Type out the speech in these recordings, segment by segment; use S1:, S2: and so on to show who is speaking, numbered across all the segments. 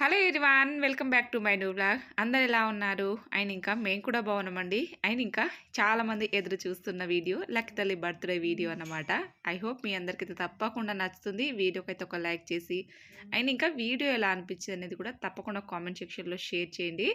S1: Hello everyone welcome back to my new blog. అందరు ఎలా ఉన్నారు? ఆయన ఇంకా మేము కూడా బాగున్నామండి. ఆయన ఇంకా చాలామంది ఎదురు చూస్తున్న వీడియో లక్ తల్లి బర్త్డే వీడియో అన్నమాట. ఐ హోప్ మీ అందరికైతే తప్పకుండా నచ్చుతుంది. వీడియోకి అయితే ఒక లైక్ చేసి ఆయన ఇంకా వీడియో ఎలా అనిపించింది అనేది కూడా తప్పకుండా కామెంట్ సెక్షన్లో షేర్ చేయండి.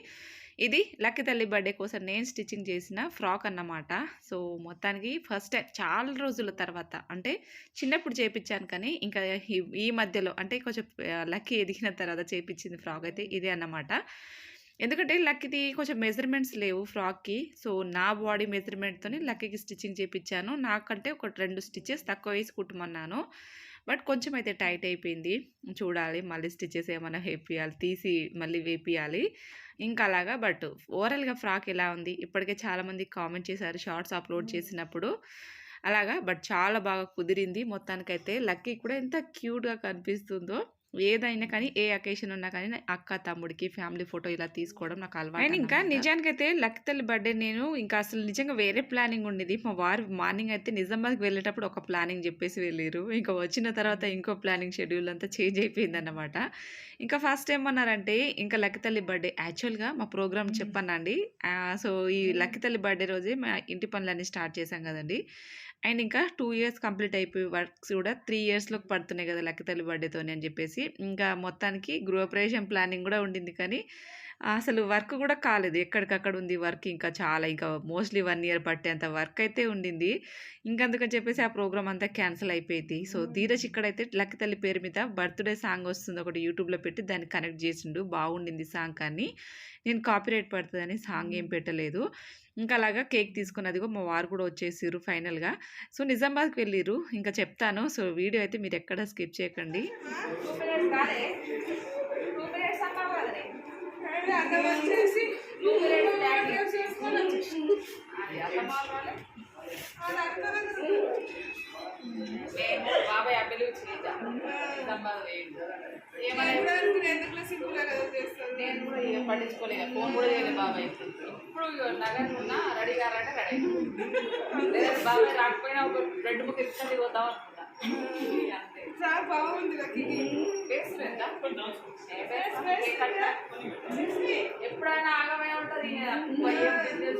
S1: ఇది లక్కీ తల్లి బర్త్డే కోసం నేను స్టిచ్చింగ్ చేసిన ఫ్రాక్ అన్నమాట. సో మొత్తానికి ఫస్ట్ టైం చాలా రోజుల తర్వాత అంటే చిన్నప్పుడు చేపించాను కానీ ఇంకా ఈ- మధ్యలో అంటే కొంచెం లక్కీ ఎదిగిన తర్వాత చేపించింది ఫ్రాక్ అయితే ఇదే అన్నమాట. ఎందుకంటే లక్కీది కొంచెం మెజర్మెంట్స్ లేవు ఫ్రాక్కి. సో నా బాడీ మెజర్మెంట్తోనే లక్కీకి స్టిచ్చింగ్ చేయించాను నాకంటే ఒక రెండు స్టిచ్చెస్ తక్కువ వేసి కుట్టమన్నాను. బట్ కొంచెం అయితే టైట్ అయిపోయింది. చూడాలి మళ్ళీ స్టిచ్చెస్ ఏమైనా వేపియాలి తీసి మళ్ళీ వేపియాలి. ఇంకా అలాగా. బట్ ఓవరాల్గా ఫ్రాక్ ఎలా ఉంది? ఇప్పటికే చాలామంది కామెంట్ చేశారు షార్ట్స్ అప్లోడ్ చేసినప్పుడు. అలాగా. బట్ చాలా బాగా కుదిరింది. మొత్తానికైతే లక్కీ కూడా ఎంత క్యూట్గా కనిపిస్తుందో. ఏదైనా కానీ ఏ అకేషన్ ఉన్నా కానీ అక్క తమ్ముడికి ఫ్యామిలీ ఫోటో ఇలా తీసుకోవడం నాకు అలవాటు అండ్ ఇంకా నిజానికైతే లక్కీ తల్లి బర్త్డే నేను ఇంకా అసలు నిజంగా వేరే ప్లానింగ్ ఉండేది. మా వారు మార్నింగ్ అయితే నిజామాబాద్కి వెళ్ళేటప్పుడు ఒక ప్లానింగ్ చెప్పేసి వెళ్ళారు ఇంకా వచ్చిన తర్వాత ఇంకో ప్లానింగ్ షెడ్యూల్ అంతా చేంజ్ అయిపోయింది అన్నమాట. ఇంకా ఫస్ట్ ఏమన్నారంటే ఇంకా లక్కీ తల్లి బర్త్డే యాక్చువల్గా మా ప్రోగ్రామ్ చెప్పానండి. సో ఈ లక్కీ తల్లి బర్త్డే రోజే మా ఇంటి పనులన్నీ స్టార్ట్ చేశాం కదండి. అండ్ ఇంకా టూ ఇయర్స్ కంప్లీట్ అయిపోయి వర్క్స్ కూడా త్రీ ఇయర్స్లోకి పడుతున్నాయి కదా లక్కీ తల్లి బర్త్డేతోని అని చెప్పేసి. ఇంకా మొత్తానికి గృహప్రవేశం ప్లానింగ్ కూడా ఉండింది కానీ అసలు వర్క్ కూడా కాలేదు. ఎక్కడికక్కడ ఉంది వర్క్ ఇంకా చాలా ఇంకా మోస్ట్లీ వన్ ఇయర్ పట్టేంత వర్క్ అయితే ఉండింది. ఇంకందుకని చెప్పేసి ఆ ప్రోగ్రామ్ అంతా క్యాన్సిల్ అయిపోయింది. సో ధీరజ్ ఇక్కడైతే లక్కీ తల్లి పేరు మీద బర్త్డే సాంగ్ వస్తుంది ఒకటి యూట్యూబ్లో పెట్టి దాన్ని కనెక్ట్ చేసిండు. బాగుండింది సాంగ్ కానీ. నేను కాపీరైట్ పడుతుందని సాంగ్ ఏం పెట్టలేదు. ఇంకా అలాగా కేక్ తీసుకున్నది మా వారు కూడా వచ్చేసారు ఫైనల్గా. సో నిజామాబాద్కి వెళ్ళిర్రు. ఇంకా చెప్తాను. సో వీడియో అయితే మీరు ఎక్కడ స్కిప్ చేయకండి. బాబాయ్ నేను కూడా ఏం పట్టించుకోలేదు. ఫోన్ కూడా చేయలేదు బాబాయ్. ఇప్పుడు నగర్ ఉన్నా రెడీ రెడీ లేదా బాబాయ్ రాకపోయినా ఒక రెండు ముక్క ఇస్తుంది పోతాం? ఏ? ఏ కట్ట? ఎప్పుడైనా ఆగమే ఉంటది ఏం business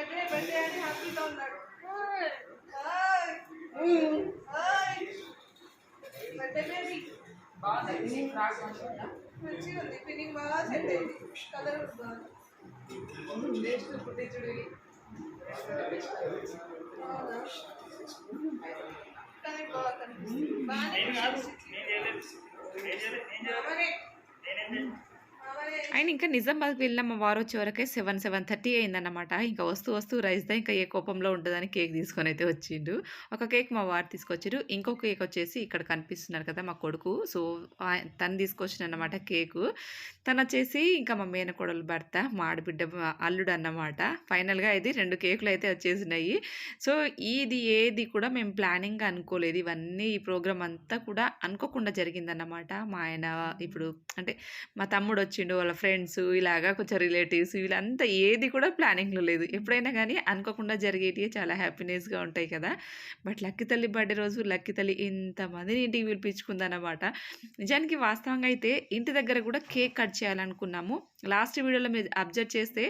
S2: బర్త్డే బర్త్డే అని హ్యాపీగా ఉన్నాడు బర్త్డే బేబీ
S1: బాగుంది ఫ్రాక్ మంచిగా ఉందా?
S2: మంచిగా ఉంది ఫినింగ్ బాగా సెట్ అయింది కలర్ బాగుంది
S1: బెస్ట్ కుట్టించుడు ఇది.
S2: అవునా కానీ బాగా కనిపిస్తుంది బాగానే
S3: నేను కాదు నేను చేయలేదు నేను చేయలేదు నేను చేయలేదు
S1: ఆయన ఇంకా నిజామాబాద్కి వెళ్ళిన మా వారు వచ్చే వరకే సెవెన్ సెవెన్ థర్టీ అయిందన్నమాట. ఇంకా వస్తూ వస్తూ రైస్దా ఇంకా ఏ కోపంలో ఉంటుందని కేక్ తీసుకొని అయితే వచ్చిండు. ఒక కేక్ మా వారు తీసుకొచ్చారు. ఇంకో కేక్ వచ్చేసి ఇక్కడ కనిపిస్తున్నారు కదా మా కొడుకు. సో తను తీసుకొచ్చిన అన్నమాట కేకు. తను వచ్చేసి ఇంకా మా మేనకోడలు భర్త మా ఆడబిడ్డ మా అల్లుడు అన్నమాట. ఫైనల్గా ఇది రెండు కేకులు అయితే వచ్చేసినాయి. సో ఇది ఏది కూడా మేము ప్లానింగ్ అనుకోలేదు. ఇవన్నీ ఈ ప్రోగ్రామ్ అంతా కూడా అనుకోకుండా జరిగిందన్నమాట. మా ఆయన ఇప్పుడు అంటే మా తమ్ముడు వచ్చిండు. వాళ్ళ ఫ్రెండ్స్ ఇలాగా కొంచెం రిలేటివ్స్ వీళ్ళంతా ఏది కూడా ప్లానింగ్లో లేదు. ఎప్పుడైనా కానీ అనుకోకుండా జరిగేటివి చాలా హ్యాపీనెస్గా ఉంటాయి కదా. బట్ లక్కి తల్లి బర్త్డే రోజు లక్కి తల్లి ఇంతమందిని ఇంటికి పిలిపించుకుందన్నమాట. నిజానికి వాస్తవంగా అయితే ఇంటి దగ్గర కూడా కేక్ కట్ చేయాలనుకున్నాము. లాస్ట్ వీడియోలో మీరు అబ్జర్వ్ చేస్తే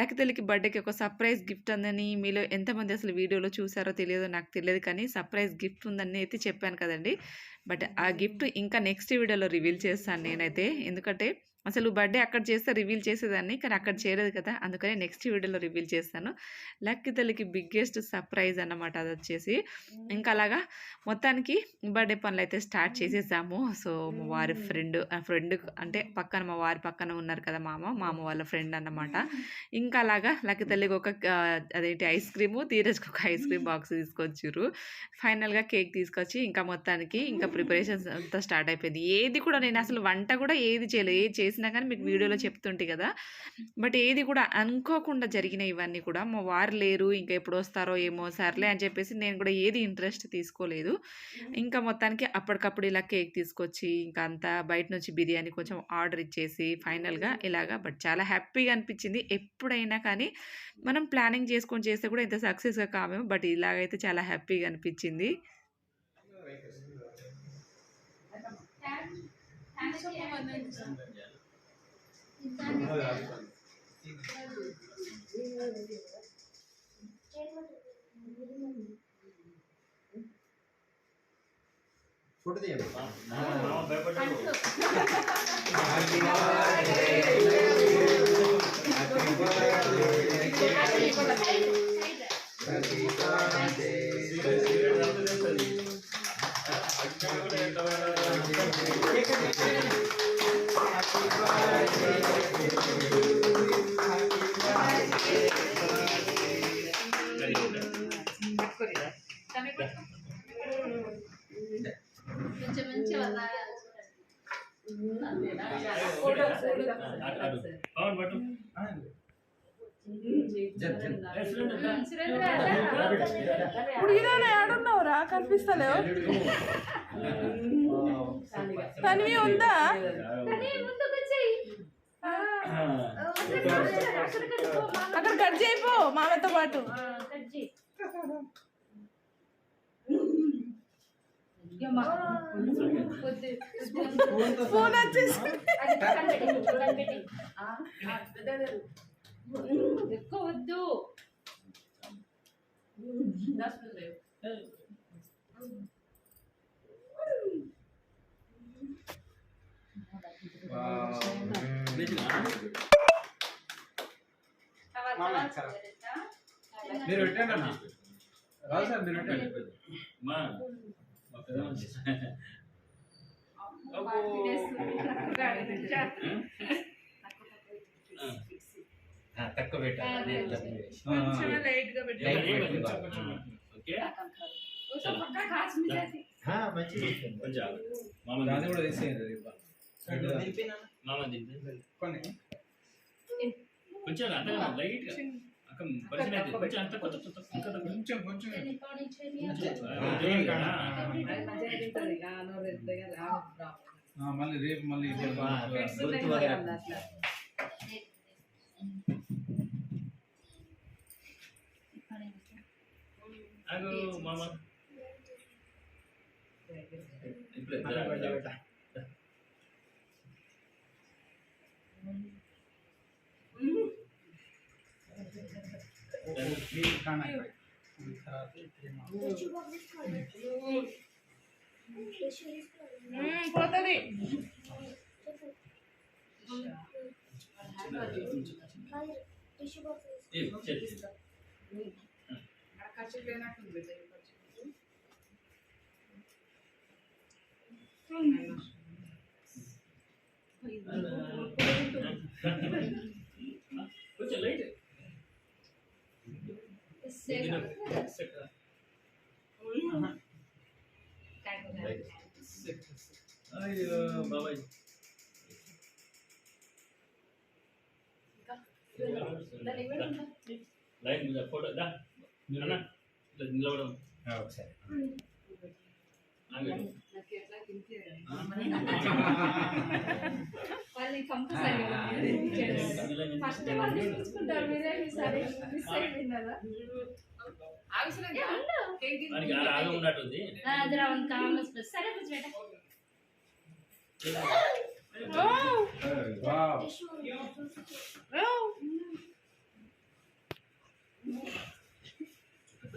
S1: లక్కి తల్లికి బర్త్డేకి ఒక సర్ప్రైజ్ గిఫ్ట్ ఉందని మీలో ఎంతమంది అసలు వీడియోలో చూసారో తెలియదో నాకు తెలియదు కానీ సర్ప్రైజ్ గిఫ్ట్ ఉందని అయితే చెప్పాను కదండి. బట్ ఆ గిఫ్ట్ ఇంకా నెక్స్ట్ వీడియోలో రివీల్ చేస్తాను నేనైతే. ఎందుకంటే అసలు బర్త్డే అక్కడ చేస్తే రివీల్ చేసేదాన్ని కానీ అక్కడ చేయలేదు కదా! అందుకని నెక్స్ట్ వీడియోలో రివీల్ చేస్తాను. లక్కీ తల్లికి బిగ్గెస్ట్ సర్ప్రైజ్ అన్నమాట అది వచ్చేసి. ఇంకా అలాగా మొత్తానికి బర్త్డే పనులు అయితే స్టార్ట్ చేసేసాము. సో మా వారి ఫ్రెండ్ ఫ్రెండ్ అంటే పక్కన మా వారి పక్కన ఉన్నారు కదా మామ మామ వాళ్ళ ఫ్రెండ్ అన్నమాట. ఇంకా అలాగా లక్కీ తల్లికి ఒక అదేంటి ఐస్ క్రీము ధీరజ్కి ఒక ఐస్ క్రీమ్ బాక్స్ తీసుకొచ్చారు ఫైనల్గా కేక్ తీసుకొచ్చి ఇంకా మొత్తానికి ఇంకా ప్రిపరేషన్స్ అంతా స్టార్ట్ అయిపోయింది. ఏది కూడా నేను అసలు వంట కూడా ఏది చేయలేదు. ఏది చేసినా కానీ మీకు వీడియోలో చెప్తుంటే కదా! బట్ ఏది కూడా అనుకోకుండా జరిగిన ఇవన్నీ కూడా మా వారు లేరు ఇంకా ఎప్పుడు వస్తారో ఏమో సర్లే అని చెప్పేసి నేను కూడా ఏది ఇంట్రెస్ట్ తీసుకోలేదు. ఇంకా మొత్తానికి అప్పటికప్పుడు ఇలా కేక్ తీసుకొచ్చి ఇంకా అంతా బయట నుంచి బిర్యానీ కొంచెం ఆర్డర్ ఇచ్చేసి ఫైనల్గా ఇలాగా బట్ చాలా హ్యాపీగా అనిపించింది. ఎప్పుడైనా కానీ మనం ప్లానింగ్ చేసుకొని చేస్తే కూడా ఇంత సక్సెస్గా కామేమో బట్ ఇలాగైతే చాలా హ్యాపీగా అనిపించింది.
S4: ఫోటో తీయండి
S3: భయపడ్డాడు
S5: కొంచెం
S2: ఇప్పుడు ఇదే ఏడున్నావురా కనిపిస్తలేవు? తనివి ఉందా? అక్కడ కట్ చేయిపో మామతో పాటు. ఫోన్ వచ్చేసి
S5: ఎక్కువ వద్దు.
S4: మీరు పెట్టండి అన్న రాదు సార్ మీరు పెట్టండి
S3: మా పెద్దమ్మ
S2: కొంచెం
S3: అంత కొత్త కొత్త కొత్త
S4: కొంచెం కొంచెం. ఆ, మళ్ళీ రేపు మళ్ళీ
S3: అగో మామ ఇప్పుడు
S2: పోతుంది
S3: ఏ చెల్లి కొంచెం నిలబడడం
S4: ఒకసారి.
S5: వాళ్ళని కంపల్సరీ ఫస్ట్ వాళ్ళు చూసుకుంటారు మీరే ఈసారి మిస్ అయిపోయింది కదా
S3: వానికి ఆడ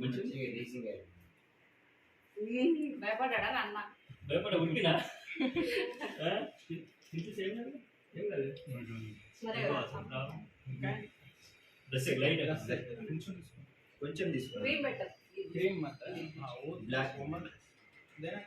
S5: కొంచెం
S2: భయపడ్డా అన్న
S3: భయపడ ఉరికినా
S4: కొంచెం తీసుకో
S2: క్రీమ్ మాత్రం బ్లాక్
S5: దేనా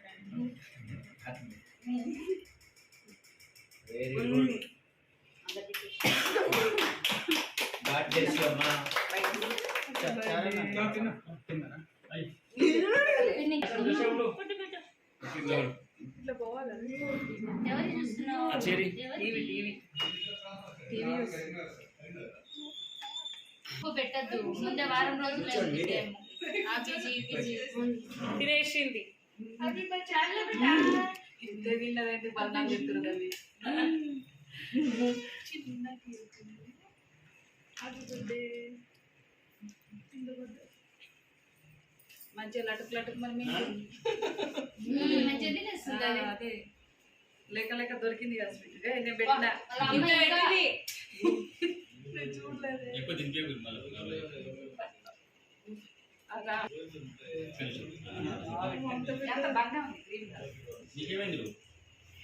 S5: పెట్టద్దు. ముందే వారం రోజులు
S2: తినేసింది. ఇంత తిన్నదంటే బలనాలు చెప్తున్నారు అది. మంచిగా లటుకు లటుకు మరి మీకు
S5: అది.
S2: లేక లేక దొరికింది కదా స్వీట్. గా నేను పెట్టిన. చూడలేదు.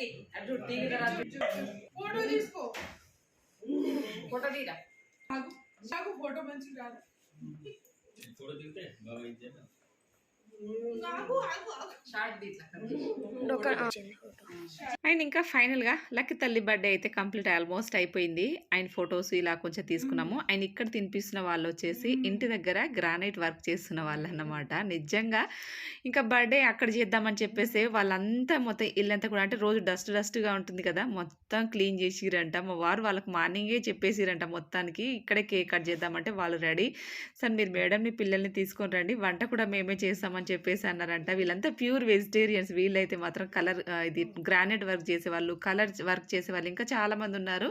S2: లక్కీ అటు టీవీ ఫోటో తీసుకో. ఫోటో తీరా? నాకు ఫోటో మంచిగా రాదు.
S3: ఫోటో దిగితే బాగా
S1: అండ్ ఇంకా ఫైనల్గా లక్కీ తల్లి బర్త్డే అయితే కంప్లీట్ ఆల్మోస్ట్ అయిపోయింది. ఆయన ఫొటోస్ ఇలా కొంచెం తీసుకున్నాము. ఆయన ఇక్కడ తినిపిస్తున్న వాళ్ళు వచ్చేసి ఇంటి దగ్గర గ్రానైట్ వర్క్ చేస్తున్న వాళ్ళు అన్నమాట. నిజంగా ఇంకా బర్త్డే అక్కడ చేద్దామని చెప్పేసి వాళ్ళంతా మొత్తం ఇల్లంతా కూడా అంటే రోజు డస్ట్ డస్ట్గా ఉంటుంది కదా మొత్తం క్లీన్ చేసిరంట. మా వారు వాళ్ళకి మార్నింగే చెప్పేసిరంట మొత్తానికి ఇక్కడే కేక్ కట్ చేద్దామంటే వాళ్ళు రెడీ. సార్ మీరు మేడంని పిల్లల్ని తీసుకొని రండి వంట కూడా మేమే చేస్తామని చెప్పేసి అన్నారంట. వీళ్ళంతా ప్యూర్ వెజిటేరియన్స్. వీళ్ళైతే మాత్రం కలర్ ఇది గ్రానైట్ వర్క్ చేసేవాళ్ళు కలర్ వర్క్ చేసేవాళ్ళు. ఇంకా చాలామంది ఉన్నారు.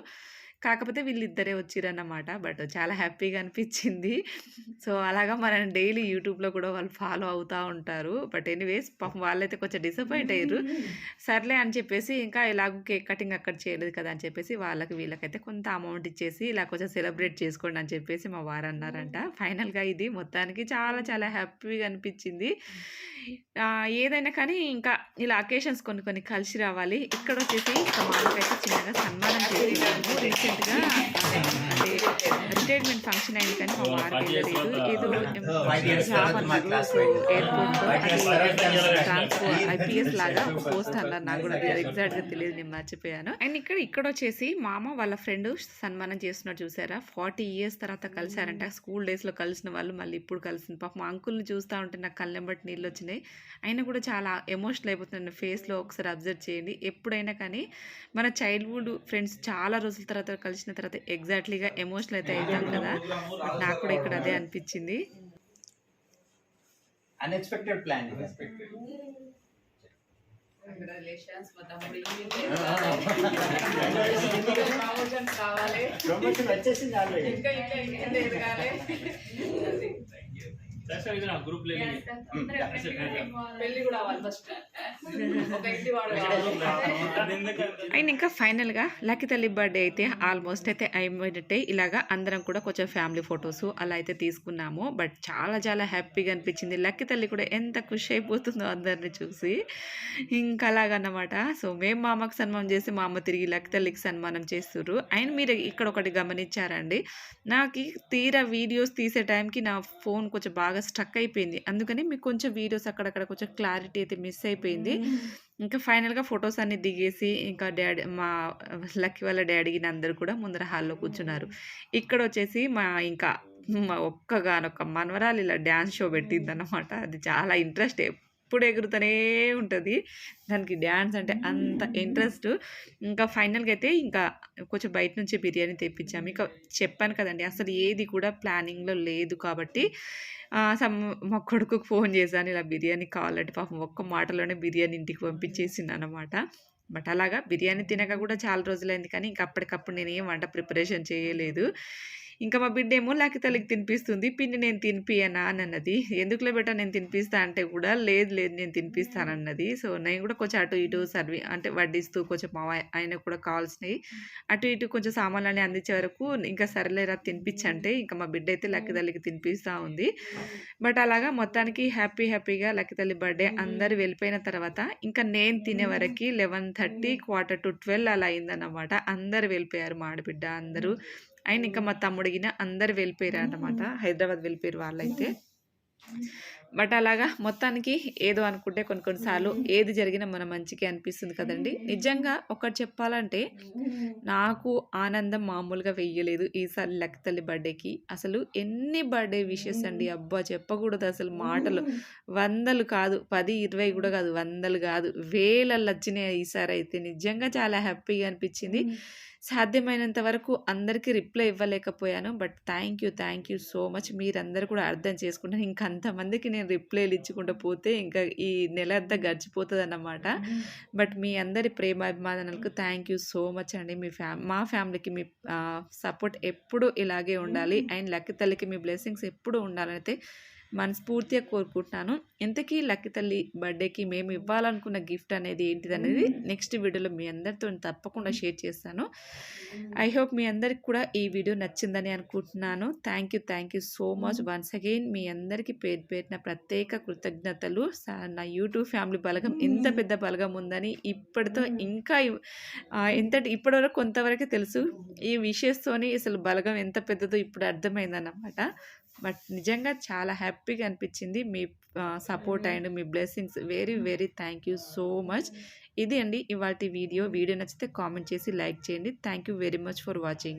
S1: కాకపోతే వీళ్ళిద్దరే వచ్చిరన్నమాట బట్ చాలా హ్యాపీగా అనిపించింది. సో అలాగా మనం డైలీ యూట్యూబ్లో కూడా వాళ్ళు ఫాలో అవుతూ ఉంటారు. బట్ ఎనీవేస్ పాపం వాళ్ళైతే కొంచెం డిసప్పాయింట్ అయ్యారు. సర్లే అని చెప్పేసి ఇంకా ఇలాగ కేక్ కటింగ్ అక్కడ చేయలేదు కదా అని చెప్పేసి వాళ్ళకి వీళ్ళకైతే కొంత అమౌంట్ ఇచ్చేసి ఇలా కొంచెం సెలబ్రేట్ చేసుకోండి అని చెప్పేసి మా వారు అన్నారంట. ఫైనల్గా ఇది మొత్తానికి చాలా చాలా హ్యాపీగా అనిపించింది. ఏదైనా కానీ ఇంకా ఇలా అకేషన్స్ కొన్ని కొన్ని కలిసి రావాలి. ఇక్కడ వచ్చేసి ఇంకా మామూలుగా చిన్నగా సన్మానం చేసేసాము రీసెంట్గా అంటే రిటైర్మెంట్ ఫంక్షన్ అయింది కానీ మా వారు వెళ్ళలేదు ఏదో జాబ్
S6: మా
S1: అన్నారు సో ఎయిర్పోర్ట్ ఐపీఎస్ లాగా పోస్ట్ అన్నారు నాకు కూడా ఎగ్జాక్ట్గా తెలియదు నేను మర్చిపోయాను. అండ్ ఇక్కడ ఇక్కడ వచ్చేసి మామ వాళ్ళ ఫ్రెండ్ సన్మానం చేస్తున్నట్టు చూసారా? ఫార్టీ ఇయర్స్ తర్వాత కలిసారంట స్కూల్ డేస్లో కలిసిన వాళ్ళు మళ్ళీ ఇప్పుడు కలిసింది. పాపం అంకుల్ని చూస్తూ ఉంటే నాకు కళ్ళెంబట్టి నీళ్ళు వచ్చినాయి. అయినా కూడా చాలా ఎమోషనల్ అయిపోతున్నాను. ఫేస్లో ఒకసారి అబ్జర్వ్ చేయండి. ఎప్పుడైనా కానీ మన చైల్డ్హుడ్ ఫ్రెండ్స్ చాలా రోజుల తర్వాత కలిసిన తర్వాత ఎగ్జాక్ట్లీగా ఎమోషనల్ అయితే అవుతాం కదా. నాకు కూడా ఇక్కడ అదే అనిపించింది.
S6: అన్ఎక్స్పెక్టెడ్ ప్లాన్
S2: కంగ్రాచులేషన్స్ మా తమ్ముడు ప్రమోషన్ కావాలి.
S6: ప్రమోషన్ వచ్చేసింది ఆల్రెడీ
S2: ఇంకా ఇంకా ఇంకా ఎదగాలి. అది.
S3: దర్శనం ఇది నా గ్రూప్ లేదు
S2: పెళ్ళి కూడా అవ్వాలి ఫస్ట్ ఒక ఇంటి వాడు కావాలి.
S1: అండ్ ఇంకా ఫైనల్గా లక్కీ తల్లి బర్త్డే అయితే ఆల్మోస్ట్ అయితే అయిపోయినట్టే ఇలాగా అందరం కూడా కొంచెం ఫ్యామిలీ ఫొటోస్ అలా అయితే తీసుకున్నాము. బట్ చాలా చాలా హ్యాపీగా అనిపించింది. లక్కీ తల్లి కూడా ఎంత ఖుషి అయిపోతుందో అందరిని చూసి. ఇంకా అలాగన్నమాట. సో మేము మా అమ్మకి సన్మానం చేసి మా అమ్మ తిరిగి లక్కీ తల్లికి సన్మానం చేస్తుర్రు. అండ్ మీరు ఇక్కడ ఒకటి గమనించారండి. నాకు తీరా వీడియోస్ తీసే టైంకి నా ఫోన్ కొంచెం బాగా బాగా స్ట్రక్ అయిపోయింది. అందుకని మీకు కొంచెం వీడియోస్ అక్కడక్కడ కొంచెం క్లారిటీ అయితే మిస్ అయిపోయింది. ఇంకా ఫైనల్గా ఫొటోస్ అన్ని దిగేసి ఇంకా డాడీ మా లక్కీ వాళ్ళ డాడీని అందరూ కూడా ముందర హాల్లో కూర్చున్నారు. ఇక్కడ వచ్చేసి మా ఇంకా మా ఒక్కగానొక్క మనవరాలు ఇలా డ్యాన్స్ షో పెట్టింది అనమాట అది చాలా ఇంట్రెస్ట్ ఎప్పుడు ఎగురుతూనే ఉంటుంది. దానికి డ్యాన్స్ అంటే అంత ఇంట్రెస్ట్. ఇంకా ఫైనల్గా అయితే ఇంకా కొంచెం బయట నుంచి బిర్యానీ తెప్పించాము. ఇంకా చెప్పాను కదండి అసలు ఏది కూడా ప్లానింగ్లో లేదు కాబట్టి సమ్ మా కొడుకుకు ఫోన్ చేశాను ఇలా బిర్యానీ కావాలంటే పాపం ఒక్క మాటలోనే బిర్యానీ ఇంటికి పంపించేసింది అనమాట బట్ అలాగా బిర్యానీ తినక కూడా చాలా రోజులైంది కానీ ఇంకా అప్పటికప్పుడు నేను ఏం వంట ప్రిపరేషన్ చేయలేదు. ఇంకా మా బిడ్డ ఏమో లేక తల్లికి తినిపిస్తుంది పిన్ని నేను తినిపియనా అని అన్నది. ఎందుకులో బెట్ట నేను తినిపిస్తా? అంటే కూడా లేదు లేదు నేను తినిపిస్తానన్నది. సో నేను కూడా కొంచెం అటు ఇటు సర్వీ అంటే వడ్డిస్తూ కొంచెం మా ఆయ- ఆయనకు కూడా కావాల్సినవి. అటు ఇటు కొంచెం సామాన్లన్నీ అందించే వరకు ఇంకా సరేలేరా తినిపించంటే ఇంకా మా బిడ్డ అయితే లక్కీ తల్లికి తినిపిస్తూ ఉంది. బట్ అలాగా మొత్తానికి హ్యాపీ హ్యాపీగా లక్కీ తల్లి బర్త్డే అందరు వెళ్ళిపోయిన తర్వాత ఇంకా నేను తినే వరకు eleven thirty quarter to twelve అలా అయిందన్నమాట. అందరు వెళ్ళిపోయారు మా ఆడబిడ్డ అందరూ. అండ్ ఇంకా మా తమ్ముడిగిన అందరు వెళ్ళిపోయారు అన్నమాట హైదరాబాద్ వెళ్ళిపోయారు వాళ్ళైతే. బట్ అలాగా మొత్తానికి ఏదో అనుకుంటే కొన్ని కొన్నిసార్లు ఏది జరిగినా మన మంచికి అనిపిస్తుంది కదండి. నిజంగా ఒకటి చెప్పాలంటే నాకు ఆనందం మామూలుగా వెయ్యలేదు. ఈసారి లక్ తల్లి బర్త్డేకి. అసలు ఎన్ని బర్త్డే విషెస్ అండి. అబ్బా చెప్పకూడదు అసలు మాటలు. వందలు కాదు పది ఇరవై కూడా కాదు వందలు కాదు వేలల్లో వచ్చినాయి ఈసారి అయితే. నిజంగా చాలా హ్యాపీగా అనిపించింది. సాధ్యమైనంత వరకు అందరికీ reply ఇవ్వలేకపోయాను. But thank you thank you so much. మీరందరూ కూడా అర్థం చేసుకుంటాను ఇంకా అంతమందికి నేను రిప్లైలు ఇచ్చుకుంటూ పోతే ఇంకా ఈ నెల అంతా గడిచిపోతుంది అన్నమాట బట్ మీ అందరి ప్రేమ అభిమానాలకు థ్యాంక్ యూ సో మచ్ అండి. మీ ఫ్యా మా ఫ్యామిలీకి మీ సపోర్ట్ ఎప్పుడూ ఇలాగే ఉండాలి. అండ్ లక్కీ తల్లికి మీ బ్లెస్సింగ్స్ ఎప్పుడూ ఉండాలని అయితే మనస్ఫూర్తిగా కోరుకుంటున్నాను. ఇంతకీ లక్కీ తల్లి బర్త్డేకి మేము ఇవ్వాలనుకున్న గిఫ్ట్ అనేది ఏంటిది అనేది నెక్స్ట్ వీడియోలో మీ అందరితో తప్పకుండా షేర్ చేస్తాను. ఐ హోప్ మీ అందరికి కూడా ఈ వీడియో నచ్చిందని అనుకుంటున్నాను. Thank you thank you so much. Once again మీ అందరికీ పేరు పేరిన ప్రత్యేక కృతజ్ఞతలు. నా యూట్యూబ్ ఫ్యామిలీ బలగం ఎంత పెద్ద బలగం ఉందని ఇప్పటితో ఇంకా ఇవ్- ఆ, ఎంత ఇప్పటివరకు కొంతవరకే తెలుసు. ఈ విషయస్తోని అసలు బలగం ఎంత పెద్దదో ఇప్పుడు అర్థమైందన్నమాట. బట్ నిజంగా చాలా హ్యాపీగా అనిపించింది. మీ support and me blessings very very thank you so much. ఇది అండి ఇవాటి వీడియో. వీడియో నచ్చితే కామెంట్ చేసి లైక్ చేయండి. Thank you very much for watching.